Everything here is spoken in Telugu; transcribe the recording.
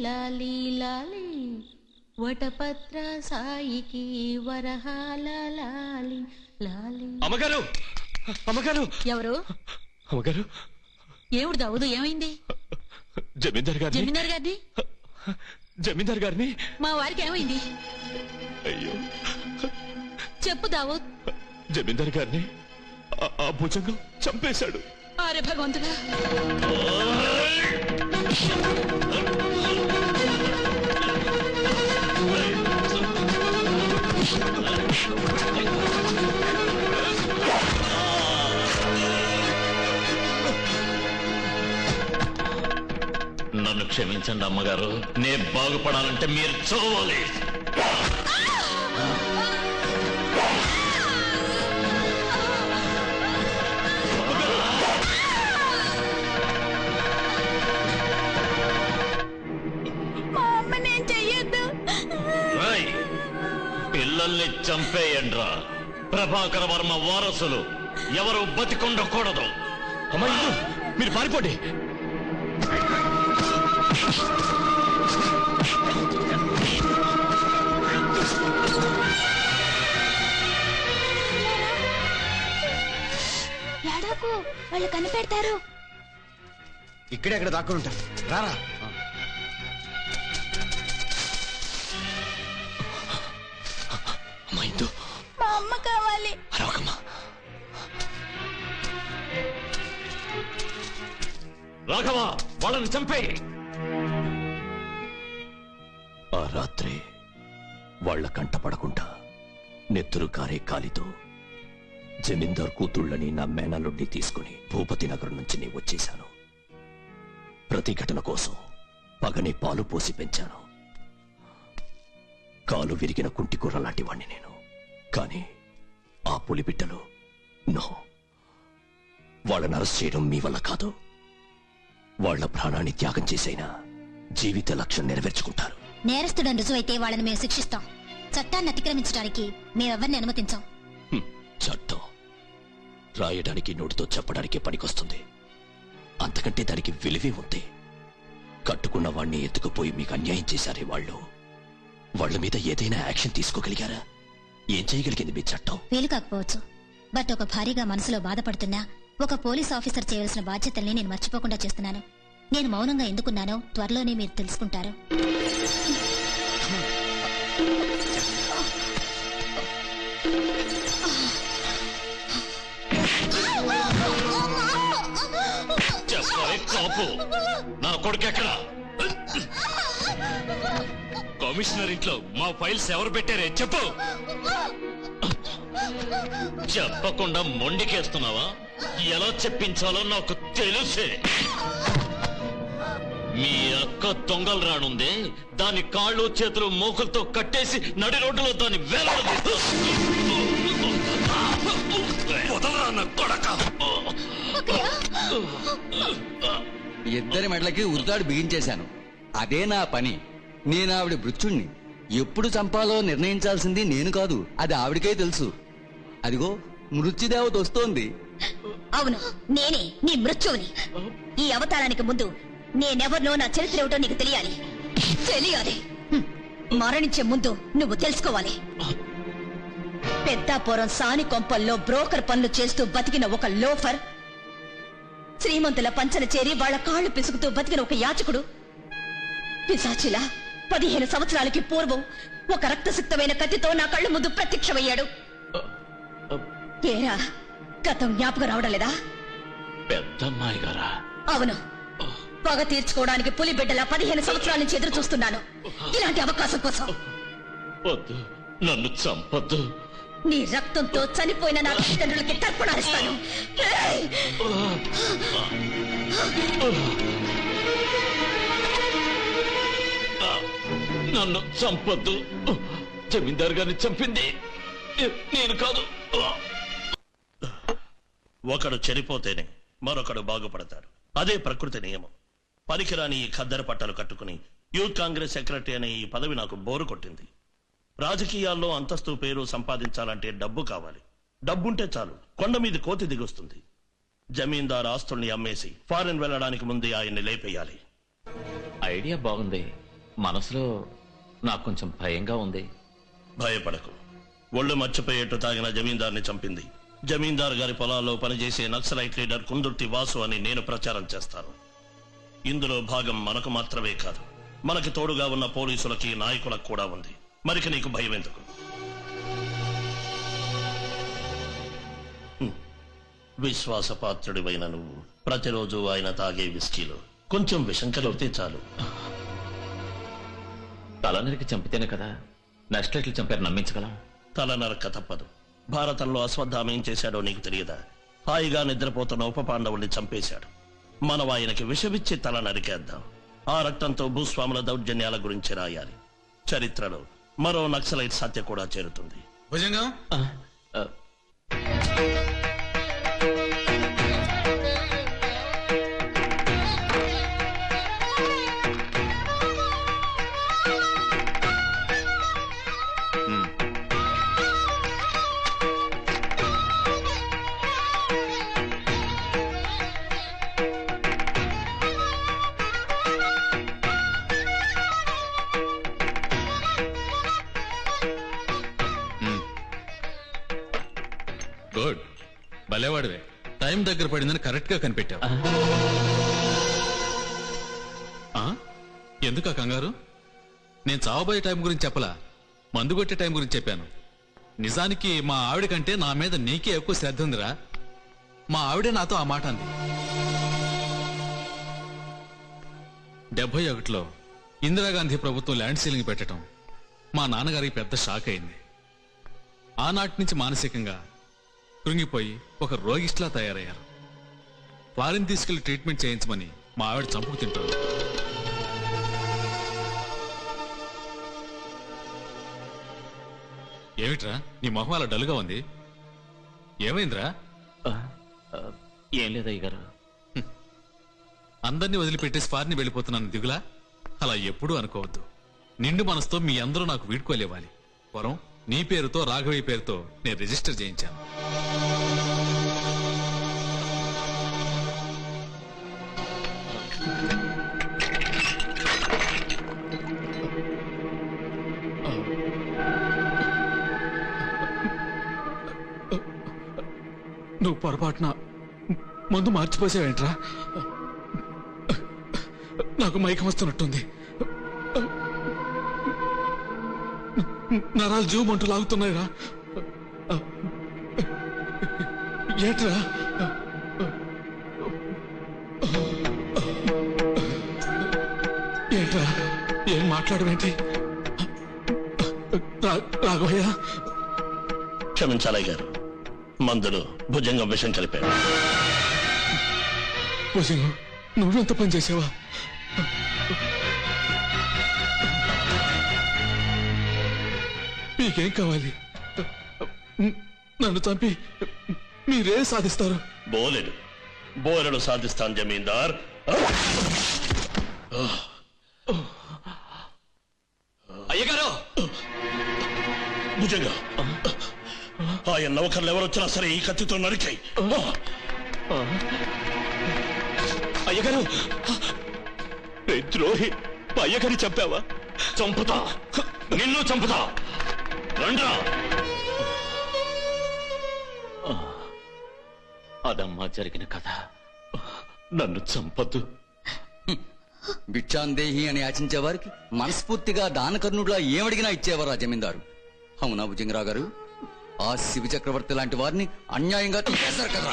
లాలి లాలి వటపత్ర సాయికి వరహాల లాలి. లాలి అమ్మగారు! అమ్మగారు! ఎవరు? అమ్మగారు! ఏమిటి దావుదు? ఏమైంది? జమీందార్ గారిని. జమీందార్ గారిని? జమీందార్ గారిని. మా వారికి ఏమైంది? అయ్యో! చెప్పు దావుద్. జమీందార్ గారిని ఆ- ఆ భుజంగం చంపేశాడు. అరే భగవంతుడా. నన్ను క్షమించండి అమ్మగారు. నేను బాగుపడాలంటే మీరు చూడాలి ప్రభాకర వర్మ వారసులు. ఎవరు బతికుండకూడదు. అమ్మా ఇందు మీరు పారిపోండి. ఎడకు వాళ్ళు కనిపెడతారు. ఇక్కడే అక్కడ దాక్కుని ఉంటారు. రారా. అమ్మా ఇందు మా అమ్మ కావాలి అరవకమ్మా. రాఘవ వాళ్ళని చంపేయి. ఆ రాత్రి వాళ్ళ కంట పడకుండా నెత్తురు కారే కాలితో జమీందార్ కూతుళ్ళని నా మేనలుండి తీసుకుని భూపతి నగరం నుంచి నేను వచ్చేశాను. ప్రతిఘటన కోసం పగని పాలు పోసి పెంచాను. కాలు విరిగిన కుంటి కూర లాంటి వాణ్ణి నేను. కానీ ఆ పులిబిడ్డలు నో. వాళ్ళని అరెస్ట్ చేయడం మీ వల్ల కాదు. వాళ్ళ ప్రాణాన్ని త్యాగం చేసైనా జీవిత లక్ష్యం నెరవేర్చుకుంటారు. నేరస్తుడని రుజువైతే వాళ్ళని మేము శిక్షిస్తాం. చట్టాన్ని అతిక్రమించడానికి మేమెవరిని అనుమతించాం. చట్టం. రాయడానికి నోటితో చెప్పడానికి పనికొస్తుంది. అంతకంటే దానికి విలువే ఉంది కట్టుకున్న వాణ్ణి ఎత్తుకుపోయి మీకు అన్యాయం చేశారే వాళ్ళు. వాళ్ళ మీద ఏదైనా యాక్షన్ తీసుకోగలిగారా? ఏం చేయగలిగింది మీ చట్టం. వీలు కాకపోవచ్చు. బట్ ఒక భారీగా మనసులో బాధపడుతున్నా ఒక పోలీస్ ఆఫీసర్ చేయవలసిన బాధ్యతల్ని నేను మర్చిపోకుండా చేస్తున్నాను. నేను మౌనంగా ఎందుకున్నానో త్వరలోనే మీరు తెలుసుకుంటారు. కాపు. నా కొడుకు ఎక్కడ? కమిషనర్ ఇంట్లో మా ఫైల్స్ ఎవరు పెట్టారే చెప్పు. చెప్పకుండా మొండికేస్తున్నావా? ఎలా చెప్పించాలో నాకు తెలుసే. మీ అక్క దొంగలు రానుంది దాని కాళ్ళు చేతులు మోకులతో కట్టేసి నడి రోడ్డులో దాన్ని వేలాడదీస్తా. ఇద్దరి మెడలకి ఉరితాడు బిగించేశాను. అదే నా పని. నేను ఆవిడ మృత్యుణ్ణి. ఎప్పుడు చంపాలో నిర్ణయించాల్సింది నేను కాదు అది ఆవిడకే తెలుసు. అదిగో మృత్యుదేవత వస్తోంది. అవును నేనే నీ మృత్యువుని. ఈ అవతారానికి ముందు నేనెవరినో నా చరిత్ర ఏమిటో నీకు తెలియాలి. తెలియాలి. మరణించే ముందు నువ్వు తెలుసుకోవాలి. పెద్దాపురం సాని కొంపల్లో బ్రోకర్ పనులు చేస్తూ బతికిన ఒక లోఫర్ శ్రీమంతుల పంచన చేరి వాళ్ళ కాళ్ళు పిసుకుతూ బతికిన ఒక యాచకుడు. పిశాచిలా పదిహేను సంవత్సరాలకి పూర్వం ఒక రక్తసిక్తమైన కత్తితో నా కళ్ళ ముందు ప్రత్యక్షమయ్యాడు. ఏరా గతం జ్ఞాపకం రావడం లేదా? పెద్దమ్మాయి గారా? అవును. పగ తీర్చుకోవడానికి పులి బిడ్డల పదిహేను సంవత్సరాల నుంచి ఎదురు చూస్తున్నాను. ఇలాంటి అవకాశం కోసం. వద్దు నన్ను చంపొద్దు. నీ రక్తంతో చనిపోయిన నా తల్లిదండ్రులకి తర్పణాలిస్తాను నన్ను చంపొద్దు. జమీందార్ గారిని చంపింది నేను కాదు. ఒకడు చనిపోతేనే మరొకడు బాగుపడతాడు అదే ప్రకృతి నియమం. పనికిరాని ఈ ఖద్దరు పట్టలు కట్టుకుని యూత్ కాంగ్రెస్ సెక్రటరీ అనే ఈ పదవి నాకు బోరు కొట్టింది. రాజకీయాల్లో అంతస్తు పేరు సంపాదించాలంటే డబ్బు కావాలి. డబ్బుంటే చాలు. కొండ మీద కోతి దిగొస్తుంది. జమీందార్ ఆస్తుల్ని అమ్మేసి ఫారెన్ వెళ్ళడానికి ముందే ఆయన్ని లేపేయాలి. ఐడియా బాగుంది. మనసులో నాకు కొంచెం భయంగా ఉంది. భయపడకు. ఒళ్ళు మర్చిపోయేట్టు తాగిన జమీందార్ని చంపింది. జమీందార్ గారి పొలాల్లో పనిచేసే నక్సలైట్ లీడర్ కుందుర్తి వాసు అని నేను ప్రచారం చేస్తాను. ఇందులో భాగం మనకు మాత్రమే కాదు. మనకి తోడుగా ఉన్న పోలీసులకి నాయకులకు కూడా ఉంది. మరికి నీకు భయం ఎందుకు విశ్వాసపాత్రుడివైన నువ్వు ప్రతిరోజు ఆయన తాగే విస్కీలో కొంచెం విషం కలిపితే చాలు. తలనరికి చంపితేనే కదా నక్సలైట్లు చంపారు నమ్మించగలం? తల నరక తప్పదు. భారతంలో అశ్వత్థామ ఏం చేశాడో నీకు తెలియదా? హాయిగా నిద్రపోతున్న ఉప పాండవుల్ని చంపేశాడు. మనం ఆయనకి విషమిచ్చి తల నరికేద్దాం. ఆ రక్తంతో భూస్వాముల దౌర్జన్యాల గురించి రాయాలి. చరిత్రలో మరో నక్సలైట్ సత్య కూడా చేరుతుంది. భుజంగం? గుడ్. భలేవాడివే. టైం దగ్గర పడిందని కరెక్ట్గా కనిపెట్టావు. ఆ? ఎందుకా కంగారు? నేను చావబోయే టైం గురించి చెప్పలా? మందు కొట్టే టైం గురించి చెప్పాను. నిజానికి మా ఆవిడ కంటే నా మీద నీకే ఎక్కువ శ్రద్ధ ఉందిరా. మా ఆవిడే నాతో ఆ మాట అంది. డెబ్బై ఒకటిలో ఇందిరాగాంధీ ప్రభుత్వం ల్యాండ్ సీలింగ్ పెట్టడం మా నాన్నగారికి పెద్ద షాక్ అయింది. ఆనాటి నుంచి మానసికంగా కృంగిపోయి ఒక రోగిష్లా తయారయ్యారు. ఫారిన్ తీసుకెళ్ళి ట్రీట్మెంట్ చేయించమని మా ఆవిడ చంపుకు తింటారు ఏమిట్రా నీ మొహం అలా డల్గా ఉంది? ఏమైందిరా? ఏం లేదు అయ్యగారు. అందరినీ వదిలిపెట్టేసి ఫారిన్ వెళ్ళిపోతున్నాను దిగులా? అలా ఎప్పుడూ అనుకోవద్దు. నిండు మనసుతో మీ అందరూ నాకు వీడ్కోలేవాలి. వరం నీ పేరుతో రాఘవయ్య పేరుతో నేను రిజిస్టర్ చేయించాను. నువ్వు పొరపాటున మందు మార్చిపోసావేంట్రా? నాకు మైకం వస్తున్నట్టుంది నరాలు జూమ్ లాగుతున్నాయిరా. ఏట్రా? ఏట్రా? ఏం మాట్లాడమేంటి రాఘవయ్య. క్షమించాలయ్య గారు. మందులు భుజంగం విషం కలిపాడు భుజంగు నువ్వెంత పని చేసావా? మీకేం కావాలి? నన్ను చంపి మీరే సాధిస్తారు. బోలెడు. బోలెడు సాధిస్తాను జమీందార్. అయ్యగారు! భుజంగా. ఆయన నౌకర్లు ఎవరొచ్చినా సరే ఈ కత్తితో నరికాయి. అయ్యగారు! ద్రోహి మా అయ్యగారిని చంపావా? చంపుతా. నిన్ను చంపుతా. రండ్రా. ఆ, అదమ్మా జరిగిన కథ. నన్ను చంపద్దు. భిక్షాందేహి అని యాచించే వారికి మనస్ఫూర్తిగా దానకర్ణుడులా ఏమడిగినా ఇచ్చేవారు ఆ జమీందారు? అవునా భుజంగరావు గారు? ఆ శివ చక్రవర్తి లాంటి వారిని అన్యాయంగా తీసేశారు కదా.